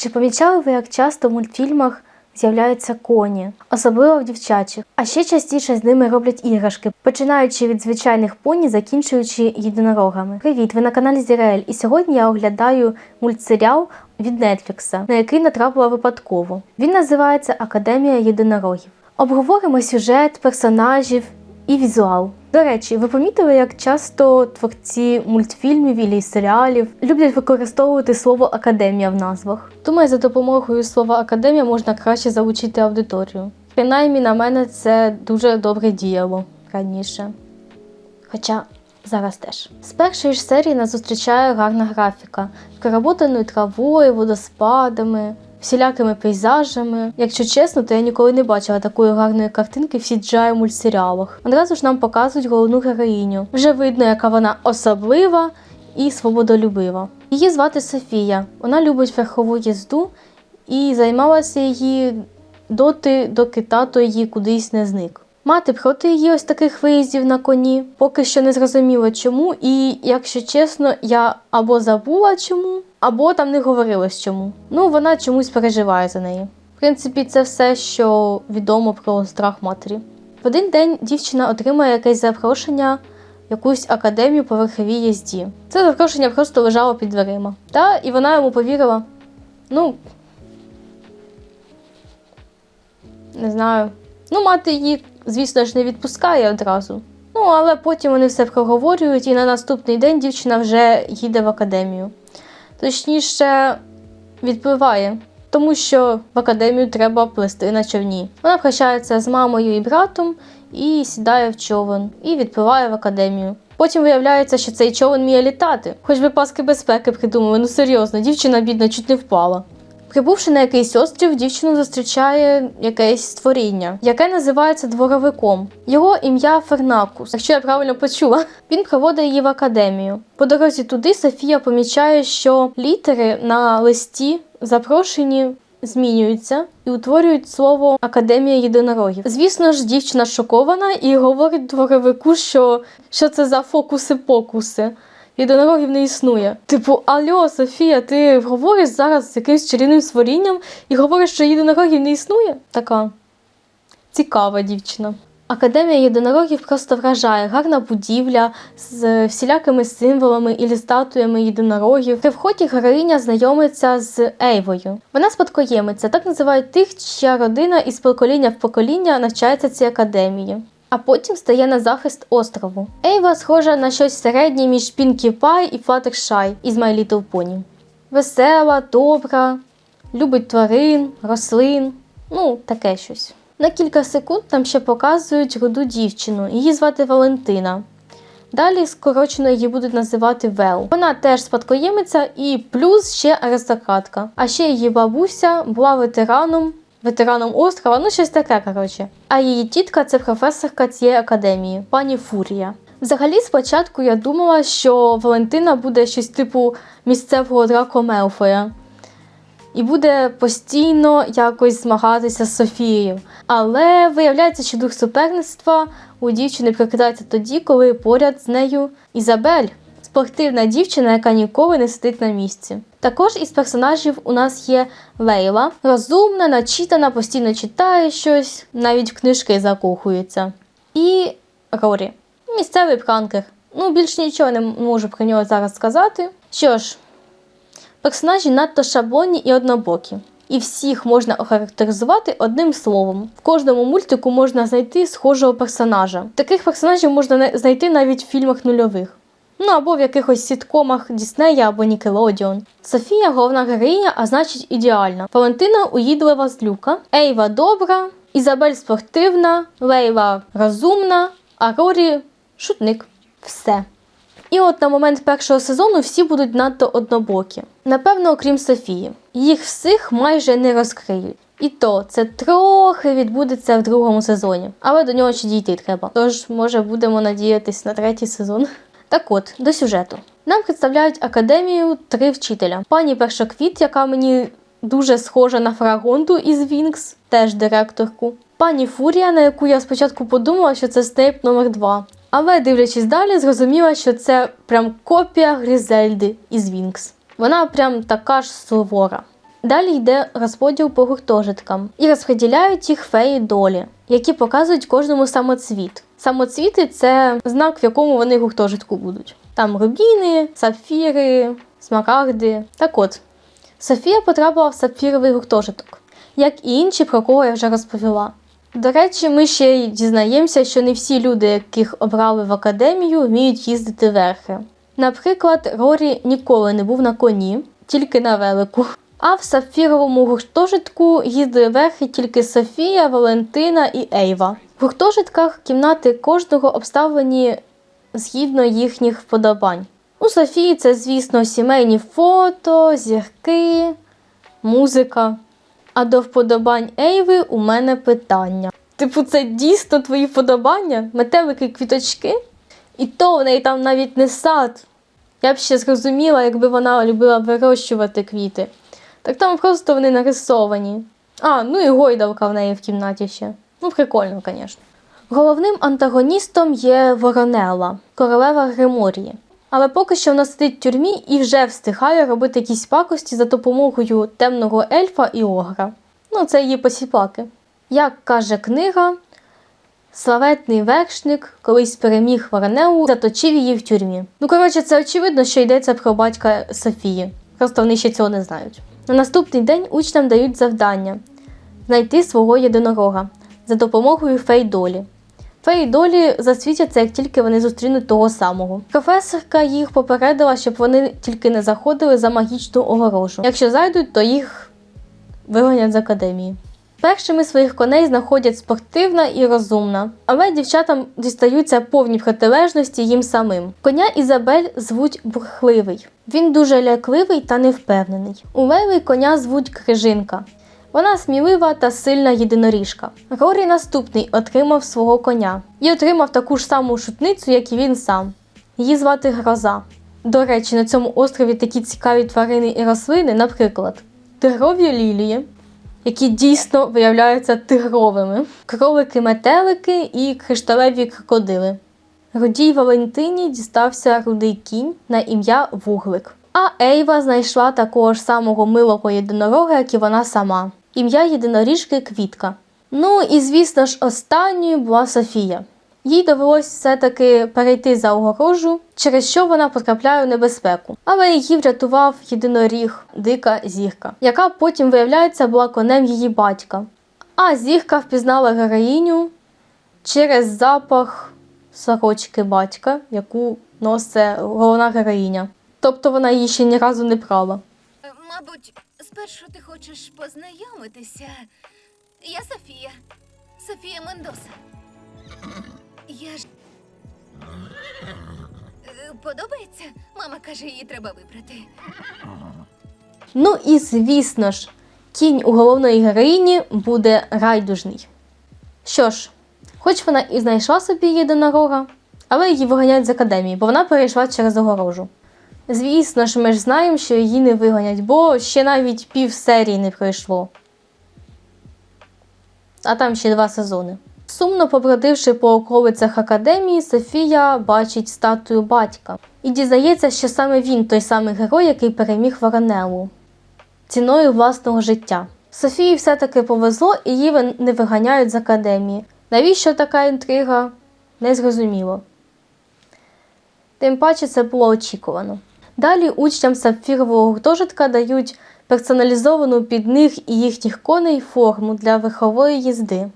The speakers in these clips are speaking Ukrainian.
Чи помічали ви, як часто в мультфільмах з'являються коні, особливо в дівчачих, а ще частіше з ними роблять іграшки, починаючи від звичайних поні, закінчуючи єдинорогами. Привіт, ви на каналі Зірель, і сьогодні я оглядаю мультсеріал від Нетфлікса, на який натрапила випадково. Він називається Академія єдинорогів. Обговоримо сюжет, персонажів і візуал. До речі, ви помітили, як часто творці мультфільмів і серіалів люблять використовувати слово академія в назвах. Думаю, за допомогою слова академія можна краще залучити аудиторію. Принаймні, на мене це дуже добре діяло раніше. Хоча зараз теж. З першої ж серії нас зустрічає гарна графіка, з травою, водоспадами, всілякими пейзажами. Якщо чесно, то я ніколи не бачила такої гарної картинки в CGI мультсеріалах. Одразу ж нам показують головну героїню. Вже видно, яка вона особлива і свободолюбива. Її звати Софія. Вона любить верхову їзду і займалася її доти, доки тато її кудись не зник. Мати проти її ось таких виїздів на коні, поки що не зрозуміла чому, і якщо чесно, я або забула чому, або там не говорилось чому. Ну, вона чомусь переживає за неї. В принципі, це все, що відомо про страх матері. В один день дівчина отримає якесь запрошення в якусь академію по верховій їзді. Це запрошення просто лежало під дверима. Та і вона йому повірила. Ну, не знаю. Ну, мати її, звісно ж, не відпускає одразу. Ну, але потім вони все проговорюють, і на наступний день дівчина вже їде в академію. Точніше, відпливає, тому що в академію треба плисти на човні. Вона прощається з мамою і братом і сідає в човен і відпливає в академію. Потім виявляється, що цей човен міє літати, хоч би паски безпеки придумали. Ну серйозно, дівчина бідна чуть не впала. Прибувши на якийсь острів, дівчину зустрічає якесь створіння, яке називається дворовиком. Його ім'я Фернакус, якщо я правильно почула. Він проводить її в академію. По дорозі туди Софія помічає, що літери на листі запрошені змінюються і утворюють слово Академія єдинорогів. Звісно ж, дівчина шокована і говорить дворовику, що, що це за фокуси-покуси. Єдинорогів не існує. Типу, Альо, Софія, ти говориш зараз з якимсь чарівним створінням і говориш, що єдинорогів не існує? Така цікава дівчина. Академія єдинорогів просто вражає гарна будівля з всілякими символами і статуями єдинорогів. При вході героїня знайомиться з Ейвою. Вона спадкоємиця, так називають тих, чия родина із покоління в покоління навчається цій академії. А потім стає на захист острову. Ейва схожа на щось середнє між Пінкі Пай і Флаттершай із My Little Pony. Весела, добра, любить тварин, рослин, ну таке щось. На кілька секунд нам ще показують руду дівчину. Її звати Валентина. Далі скорочено її будуть називати Вел. Вона теж спадкоємиця і плюс ще аристократка. А ще її бабуся була ветераном, ветераном острова, ну щось таке, коротше. А її тітка це професорка цієї академії, пані Фурія. Взагалі, спочатку я думала, що Валентина буде щось типу місцевого Драко Мелфоя і буде постійно якось змагатися з Софією. Але виявляється, що дух суперництва у дівчини прокидається тоді, коли поряд з нею Ізабель, спортивна дівчина, яка ніколи не сидить на місці. Також із персонажів у нас є Лейла, розумна, начитана, постійно читає щось, навіть в книжки закохується. І Рорі, місцевий пранкер. Ну, більш нічого не можу про нього зараз сказати. Що ж, Персонажі надто шаблонні і однобокі. І всіх можна охарактеризувати одним словом. В кожному мультику можна знайти схожого персонажа. Таких персонажів можна знайти навіть в фільмах нульових. Ну або в якихось сіткомах Діснея або Нікелодіон. Софія головна героїня, а значить ідеальна. Валентина уїдлива злюка, Ейва добра, Ізабель спортивна, Лейла розумна, а Рорі шутник. Все. І от на момент першого сезону всі будуть надто однобокі. Напевно, окрім Софії. Їх всіх майже не розкриють. І то це трохи відбудеться в другому сезоні, але до нього ще дійти треба. Тож, може, будемо надіятись на третій сезон. Так от, до сюжету. Нам представляють академію три вчителя. Пані Першоквіт, яка мені дуже схожа на Фрагонду із Вінкс, теж директорку. Пані Фурія, на яку я спочатку подумала, що це Снейп номер 2 але дивлячись далі, зрозуміла, що це прям копія Грізельди із Вінкс. Вона прям така ж сувора. Далі йде розподіл по гуртожиткам і розподіляють їх феї долі, які показують кожному самоцвіт. Самоцвіти це знак, в якому вони гуртожитку будуть. Там рубіни, сапфіри, смарагди. Так от, Софія потрапила в сапфіровий гуртожиток, як і інші, про кого я вже розповіла. До речі, ми ще й дізнаємося, що не всі люди, яких обрали в академію, вміють їздити верхи. Наприклад, Рорі ніколи не був на коні, тільки на велику. А в сапфіровому гуртожитку їздили верхи тільки Софія, Валентина і Ейва. В гуртожитках кімнати кожного обставлені згідно їхніх вподобань. У Софії це, звісно, сімейні фото, зірки, музика. А до вподобань Ейви у мене питання. Типу, це дійсно твої вподобання? Метелики, квіточки? І то в неї там навіть не сад. Я б ще зрозуміла, якби вона любила вирощувати квіти. Так там просто вони нарисовані. А, ну і гойдалка в неї в кімнаті ще. Ну, прикольно, звісно. Головним антагоністом є Воронелла, королева Гриморії. Але поки що вона сидить в тюрмі і вже встигає робити якісь пакості за допомогою темного ельфа і огра. Ну, це її посіпаки. Як каже книга, славетний вершник колись переміг Воронелу, заточив її в тюрмі. Ну, коротше, це очевидно, що йдеться про батька Софії. Просто вони ще цього не знають. На наступний день учням дають завдання знайти свого єдинорога за допомогою фейдолі. Фейдолі засвітяться, як тільки вони зустрінуть того самого. Професорка їх попередила, щоб вони тільки не заходили за магічну огорожу. Якщо зайдуть, то їх вигонять з академії. Першими своїх коней знаходять спортивна і розумна, але дівчатам дістаються повні протилежності їм самим. Коня Ізабель звуть бурхливий. Він дуже лякливий та невпевнений. У Лейли коня звуть Крижинка. Вона смілива та сильна єдиноріжка. Рорі наступний отримав свого коня і отримав таку ж саму шутницю, як і він сам. Її звати Гроза. До речі, на цьому острові такі цікаві тварини і рослини, наприклад, тигрові лілії, які дійсно виявляються тигровими, кролики-метелики і кришталеві крокодили. Рудій Валентині дістався рудий кінь на ім'я Вуглик. А Ейва знайшла такого ж самого милого єдинорога, як і вона сама. Ім'я єдиноріжки Квітка. Ну і звісно ж, останньою була Софія. Їй довелось все-таки перейти за огорожу, через що вона потрапляє у небезпеку. Але її врятував єдиноріг, дика зірка, яка потім, виявляється, була конем її батька. А зірка впізнала героїню через запах сорочки батька, яку носить головна героїня. Тобто вона її ще ні разу не прала. Мабуть, спершу ти хочеш познайомитися. Я Софія. Софія Мендоса. Я ж. Е, Подобається? Мама каже, її треба вибрати. Ну і звісно ж, кінь у головної героїні буде райдужний. Що ж, хоч вона і знайшла собі єдинорога, але її виганяють з академії, бо вона перейшла через огорожу. Звісно ж, ми ж знаємо, що її не виганять, бо ще навіть пів серії не пройшло. А там ще два сезони. Сумно побродивши по околицях академії, Софія бачить статую батька і дізнається, що саме він той самий герой, який переміг Воронелу ціною власного життя. Софії все-таки повезло і її не виганяють з академії. Навіщо така інтрига? Незрозуміло. Тим паче це було очікувано. Далі учням сапфірового гуртожитка дають персоналізовану під них і їхніх коней форму для верхової їзди.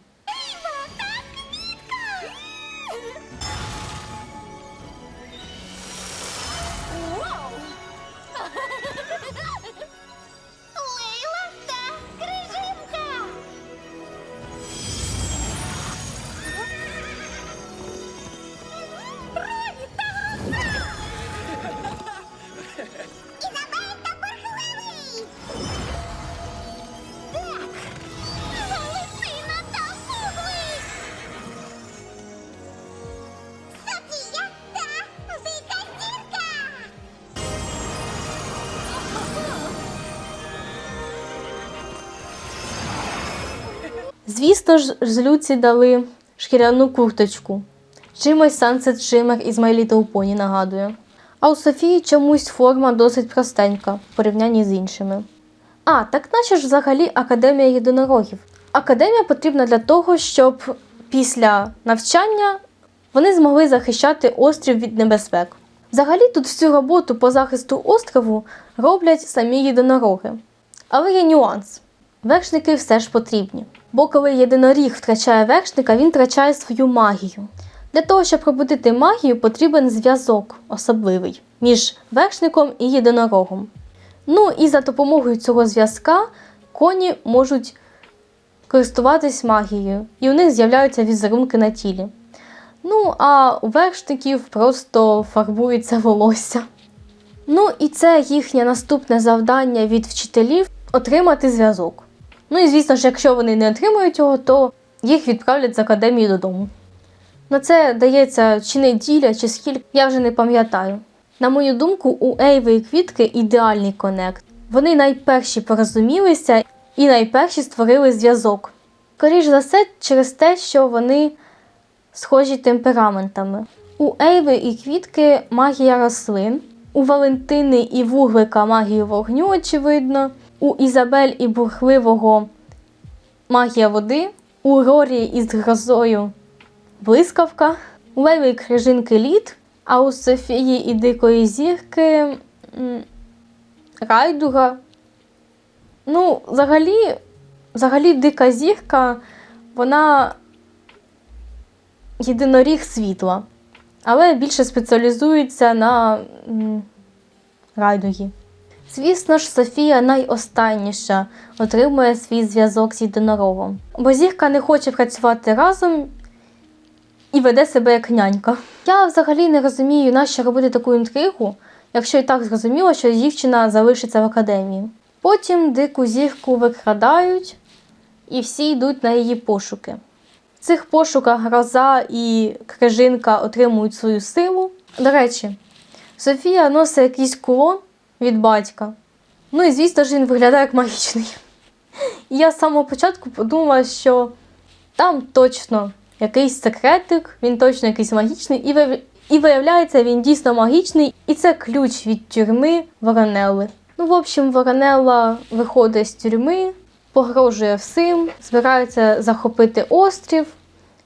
Звісно ж, з Люці дали шкіряну курточку. Чимось Sunset Shimmer із My Little Pony нагадує. А у Софії чомусь форма досить простенька в порівнянні з іншими. А, так нащо ж взагалі Академія єдинорогів? Академія потрібна для того, щоб після навчання вони змогли захищати острів від небезпек. Взагалі тут всю роботу по захисту острову роблять самі єдинороги. Але є нюанс. Вершники все ж потрібні. Бо коли єдиноріг втрачає вершника, він втрачає свою магію. Для того, щоб пробудити магію, потрібен зв'язок особливий між вершником і єдинорогом. Ну і за допомогою цього зв'язка коні можуть користуватись магією, і у них з'являються візерунки на тілі. Ну, а у вершників просто фарбується волосся. Ну, і це їхнє наступне завдання від вчителів отримати зв'язок. Ну і звісно ж, якщо вони не отримують його, то їх відправлять з академії додому. На це дається чи неділя, чи скільки, я вже не пам'ятаю. На мою думку, у Ейви і Квітки ідеальний конект. Вони найперші порозумілися і найперші створили зв'язок. Скоріш за все, через те, що вони схожі темпераментами. У Ейви і Квітки магія рослин, у Валентини і Вуглика магію вогню, очевидно, у Ізабель і Бурхливого магія води, у Рорі із грозою блискавка, у Леви і Крижинки лід, а у Софії і Дикої зірки райдуга. Ну, взагалі, взагалі дика зірка, вона єдиноріг світла, але більше спеціалізується на райдугі. Звісно ж, Софія найостанніша отримує свій зв'язок з єдинорогом, бо зірка не хоче працювати разом і веде себе як нянька. Я взагалі не розумію, нащо робити таку інтригу, якщо і так зрозуміло, що дівчина залишиться в академії. Потім дику зірку викрадають, і всі йдуть на її пошуки. В цих пошуках гроза і крижинка отримують свою силу. До речі, Софія носить якийсь кулон від батька. Ну і звісно ж він виглядає як магічний. І я з самого початку подумала, що там точно якийсь секретик, він точно якийсь магічний, і, вияв- і виявляється, він дійсно магічний, і це ключ від тюрми Воронелли. Ну, в общем, Воронелла виходить з тюрми, погрожує всім, збирається захопити острів,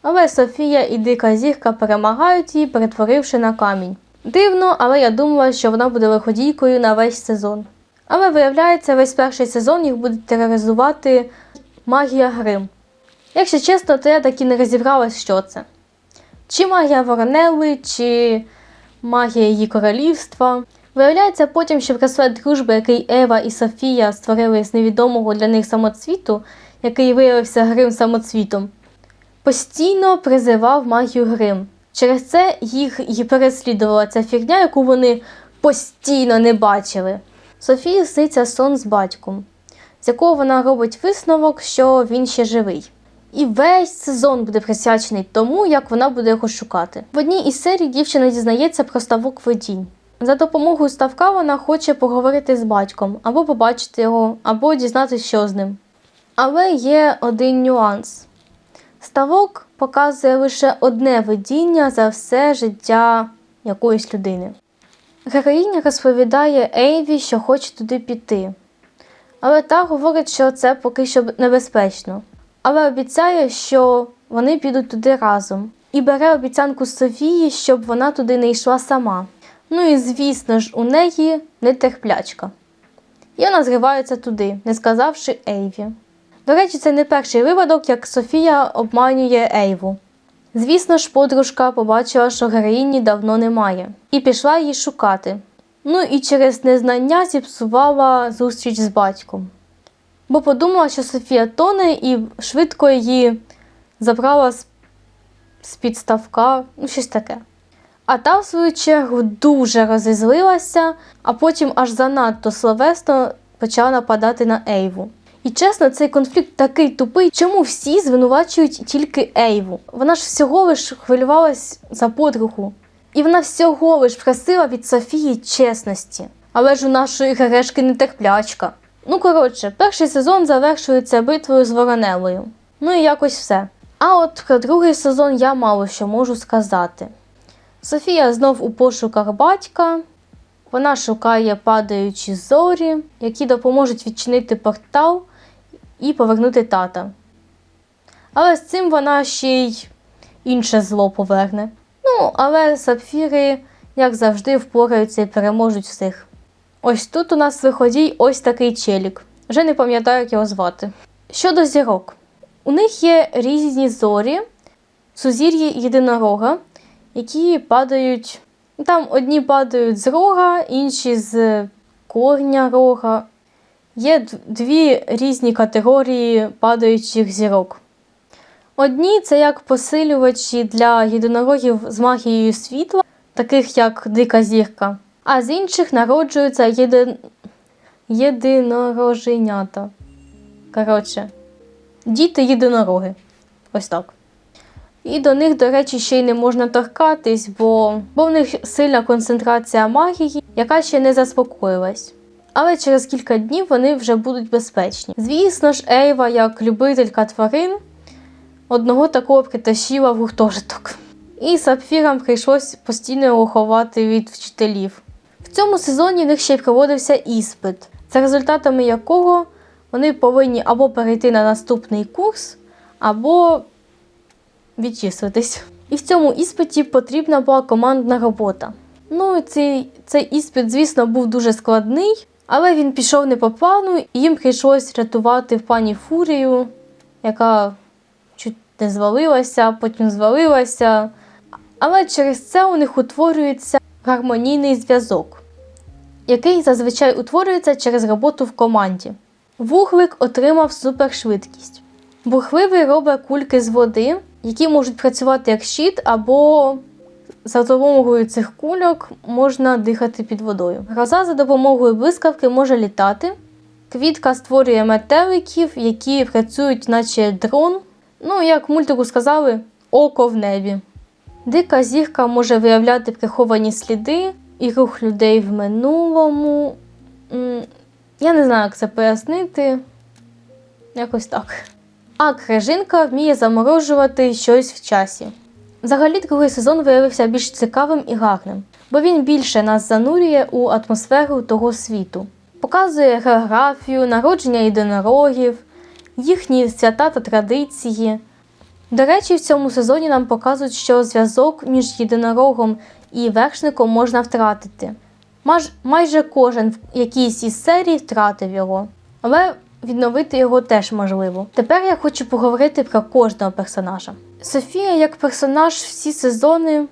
але Софія і Дика Зірка перемагають її, перетворивши на камінь. Дивно, але я думала, що вона буде виходійкою на весь сезон. Але виявляється, весь перший сезон їх буде тероризувати магія Грим. Якщо чесно, то я так і не розібралась, що це. Чи магія Воронелли, чи магія її королівства. Виявляється потім, що браслет дружби, який Ева і Софія створили з невідомого для них самоцвіту, який виявився Грим самоцвітом, постійно призивав магію Грим. Через це їх і переслідувала ця фігня, яку вони постійно не бачили. Софії сниться сон з батьком, з якого вона робить висновок, що він ще живий. І весь сезон буде присвячений тому, як вона буде його шукати. В одній із серій дівчина дізнається про ставок видінь. За допомогою ставка вона хоче поговорити з батьком, або побачити його, або дізнатися, що з ним. Але є один нюанс: ставок показує лише одне видіння за все життя якоїсь людини. Героїня розповідає Ейві, що хоче туди піти. Але та говорить, що це поки що небезпечно. Але обіцяє, що вони підуть туди разом. І бере обіцянку Софії, щоб вона туди не йшла сама. Ну і звісно ж, у неї нетерплячка. І вона зривається туди, не сказавши Ейві. До речі, це не перший випадок, як Софія обманює Ейву. Звісно ж, подружка побачила, що героїні давно немає, і пішла її шукати. Ну і через незнання зіпсувала зустріч з батьком. Бо подумала, що Софія тоне і швидко її забрала з, підставка, ну щось таке. А та, в свою чергу, дуже розізлилася, а потім аж занадто словесно почала нападати на Ейву. І чесно, цей конфлікт такий тупий, чому всі звинувачують тільки Ейву. Вона ж всього лиш хвилювалась за подругу. І вона всього лиш просила від Софії чесності. Але ж у нашої герешки нетерплячка. Ну, коротше, перший сезон завершується битвою з Воронелою. Ну і якось все. А от про другий сезон я мало що можу сказати. Софія знов у пошуках батька. Вона шукає падаючі зорі, які допоможуть відчинити портал і повернути тата. Але з цим вона ще й інше зло поверне. Ну, але сапфіри, як завжди, впораються і переможуть всіх. Ось тут у нас виходій ось такий челік. Вже не пам'ятаю, як його звати. Щодо зірок, у них є різні зорі, сузір'ї єдинорога, які падають. Там одні падають з рога, інші з корня рога. Є дві різні категорії падаючих зірок. Одні це як посилювачі для єдинорогів з магією світла, таких як дика зірка, а з інших народжуються єдин... єдинороженята. Коротше, діти єдинороги. Ось так. І до них, до речі, ще й не можна торкатись, бо, бо в них сильна концентрація магії, яка ще не заспокоїлась. Але через кілька днів вони вже будуть безпечні. Звісно ж, Ейва, як любителька тварин, одного такого притащила в гуртожиток. І сапфірам прийшлось постійно його ховати від вчителів. В цьому сезоні в них ще й проводився іспит, за результатами якого вони повинні або перейти на наступний курс, або відчислитись. І в цьому іспиті потрібна була командна робота. Ну, цей, цей іспит, звісно, був дуже складний, але він пішов не по плану, і їм прийшлось рятувати пані Фурію, яка чуть не звалилася, потім звалилася. Але через це у них утворюється гармонійний зв'язок, який зазвичай утворюється через роботу в команді. Вуглик отримав супершвидкість. Бурхливий робить кульки з води, які можуть працювати як щит, або за допомогою цих кульок можна дихати під водою. Гроза за допомогою блискавки може літати. Квітка створює метеликів, які працюють, наче дрон. Ну, як в мультику сказали, око в небі. Дика зірка може виявляти приховані сліди і рух людей в минулому. Я не знаю, як це пояснити. Якось так. А крижинка вміє заморожувати щось в часі. Взагалі, другий сезон виявився більш цікавим і гарним, бо він більше нас занурює у атмосферу того світу, показує географію, народження єдинорогів, їхні свята та традиції. До речі, в цьому сезоні нам показують, що зв'язок між єдинорогом і вершником можна втратити. Маж, майже кожен в якійсь із серій втратив його, але відновити його теж можливо. Тепер я хочу поговорити про кожного персонажа. Софія, як персонаж, всі сезони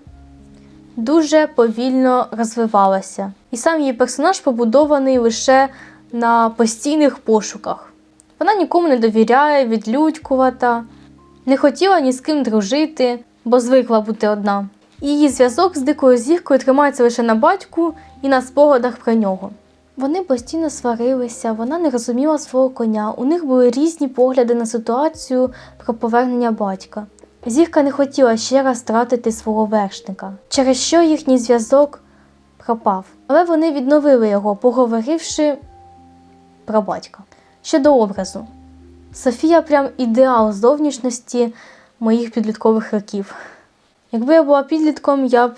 дуже повільно розвивалася, і сам її персонаж побудований лише на постійних пошуках. Вона нікому не довіряє, відлюдькувата, не хотіла ні з ким дружити, бо звикла бути одна. Її зв'язок з дикою зіркою тримається лише на батьку і на спогадах про нього. Вони постійно сварилися, вона не розуміла свого коня. У них були різні погляди на ситуацію про повернення батька. Зірка не хотіла ще раз втратити свого вершника, через що їхній зв'язок пропав. Але вони відновили його, поговоривши про батька. Щодо образу, Софія прям ідеал зовнішності моїх підліткових років. Якби я була підлітком, я б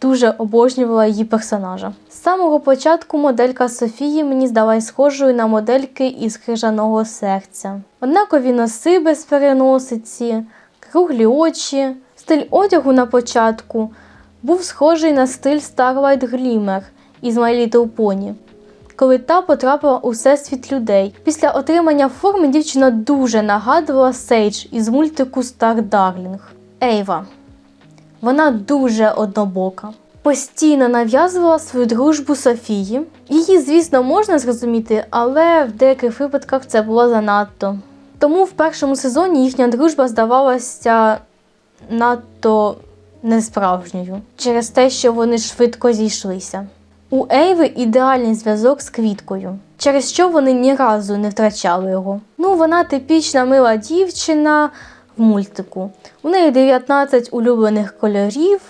дуже обожнювала її персонажа. З самого початку моделька Софії мені здалась схожою на модельки із крижаного серця. Однакові носи без переносиці, круглі очі. Стиль одягу на початку був схожий на стиль Starlight Glimmer із My Little Pony. Коли та потрапила у всесвіт людей. Після отримання форми дівчина дуже нагадувала Сейдж із мультику Star Darling. Ейва. Вона дуже однобока. Постійно нав'язувала свою дружбу Софії. Її, звісно, можна зрозуміти, але в деяких випадках це було занадто. Тому в першому сезоні їхня дружба здавалася надто несправжньою через те, що вони швидко зійшлися. У Ейви ідеальний зв'язок з квіткою, через що вони ні разу не втрачали його. Ну, вона типічна мила дівчина в мультику. У неї 19 улюблених кольорів.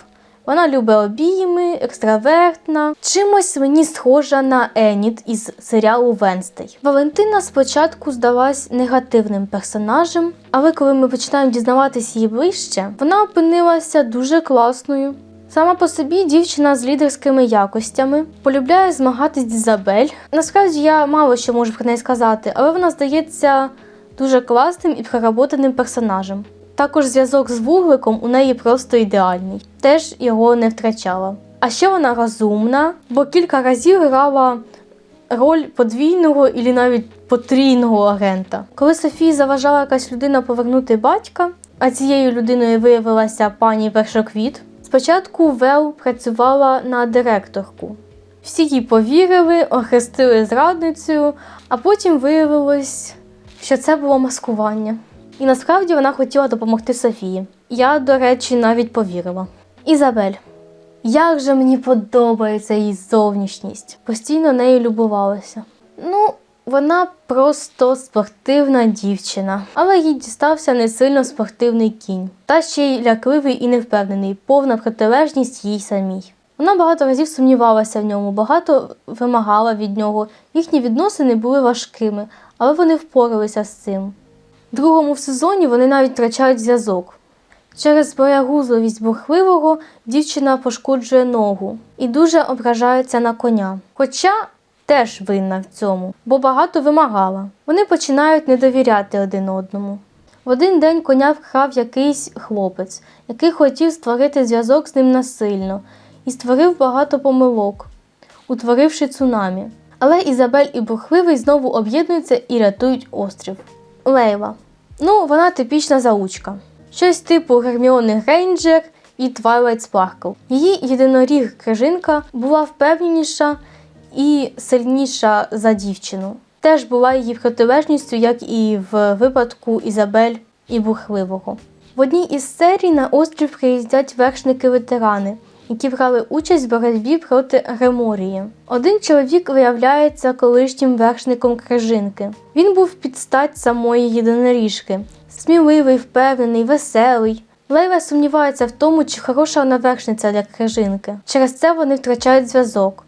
Вона любить обійми, екстравертна. Чимось мені схожа на Еніт із серіалу Венстей. Валентина спочатку здалась негативним персонажем, але коли ми починаємо дізнаватись її ближче, вона опинилася дуже класною. Сама по собі дівчина з лідерськими якостями полюбляє змагатись з Ізабель. Насправді я мало що можу про неї сказати, але вона здається дуже класним і проработаним персонажем. Також зв'язок з вугликом у неї просто ідеальний, теж його не втрачала. А ще вона розумна, бо кілька разів грала роль подвійного і навіть потрійного агента. Коли Софії заважала якась людина повернути батька, а цією людиною виявилася пані Першоквіт, спочатку Вел працювала на директорку. Всі їй повірили, охрестили зрадницею, а потім виявилось, що це було маскування. І насправді вона хотіла допомогти Софії. Я, до речі, навіть повірила. Ізабель. Як же мені подобається її зовнішність. Постійно нею любувалася. Ну, вона просто спортивна дівчина, але їй дістався не сильно спортивний кінь, та ще й лякливий і невпевнений, повна протилежність їй самій. Вона багато разів сумнівалася в ньому, багато вимагала від нього. Їхні відносини були важкими, але вони впоралися з цим. Другому в сезоні вони навіть втрачають зв'язок. Через боягузливість бурхливого дівчина пошкоджує ногу і дуже ображається на коня. Хоча теж винна в цьому, бо багато вимагала. Вони починають не довіряти один одному. В один день коня вкрав якийсь хлопець, який хотів створити зв'язок з ним насильно, і створив багато помилок, утворивши цунамі. Але Ізабель і Бурхливий знову об'єднуються і рятують острів. Лейла. Ну, вона типічна заучка. Щось типу Герміони Грейнджер і Твайлайт Спаркл. Її єдиноріг крижинка була впевненіша і сильніша за дівчину. Теж була її протилежністю, як і в випадку Ізабель і Бурхливого. В одній із серій на острів приїздять вершники-ветерани, які брали участь в боротьбі проти Греморії. Один чоловік виявляється колишнім вершником крижинки. Він був під стать самої єдиноріжки, сміливий, впевнений, веселий. Лейла сумнівається в тому, чи хороша вона вершниця для крижинки. Через це вони втрачають зв'язок.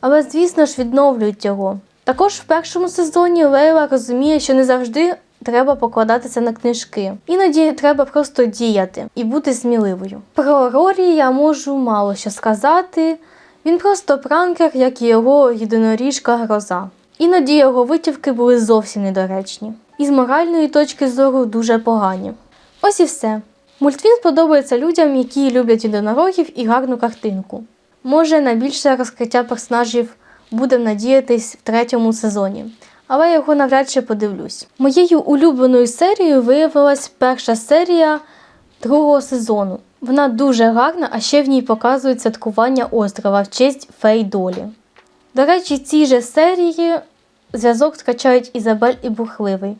Але, звісно ж, відновлюють його. Також в першому сезоні Лейла розуміє, що не завжди треба покладатися на книжки. Іноді треба просто діяти і бути сміливою. Про Рорі я можу мало що сказати. Він просто пранкер, як і його єдиноріжка гроза. Іноді його витівки були зовсім недоречні. І з моральної точки зору дуже погані. Ось і все. Мультфільм сподобається людям, які люблять єдинорогів і гарну картинку. Може, на більше розкриття персонажів будемо надіятись в третьому сезоні, але я його навряд чи подивлюсь. Моєю улюбленою серією виявилась перша серія другого сезону. Вона дуже гарна, а ще в ній показують святкування острова в честь Фей Долі. До речі, в цій же серії зв'язок втрачають Ізабель і Бурхливий.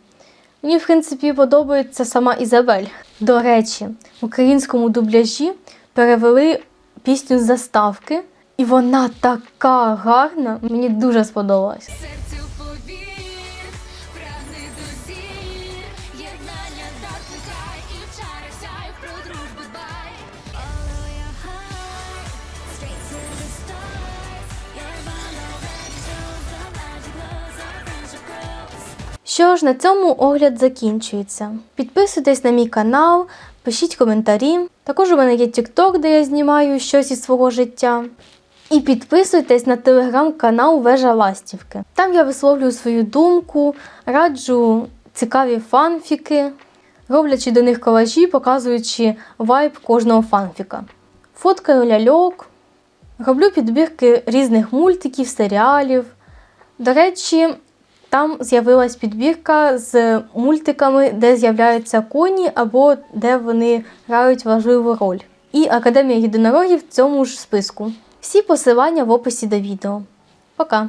Мені, в принципі, подобається сама Ізабель. До речі, в українському дубляжі перевели пісню заставки, і вона така гарна. Мені дуже сподобалась. Що ж, на цьому огляд закінчується. Підписуйтесь на мій канал, пишіть коментарі. Також у мене є TikTok, де я знімаю щось із свого життя. І підписуйтесь на телеграм-канал Вежа Ластівки. Там я висловлюю свою думку, раджу цікаві фанфіки, роблячи до них колажі, показуючи вайб кожного фанфіка. Фоткаю ляльок, роблю підбірки різних мультиків, серіалів. До речі, там з'явилась підбірка з мультиками, де з'являються коні або де вони грають важливу роль. І Академія єдинорогів в цьому ж списку. Всі посилання в описі до відео. Пока!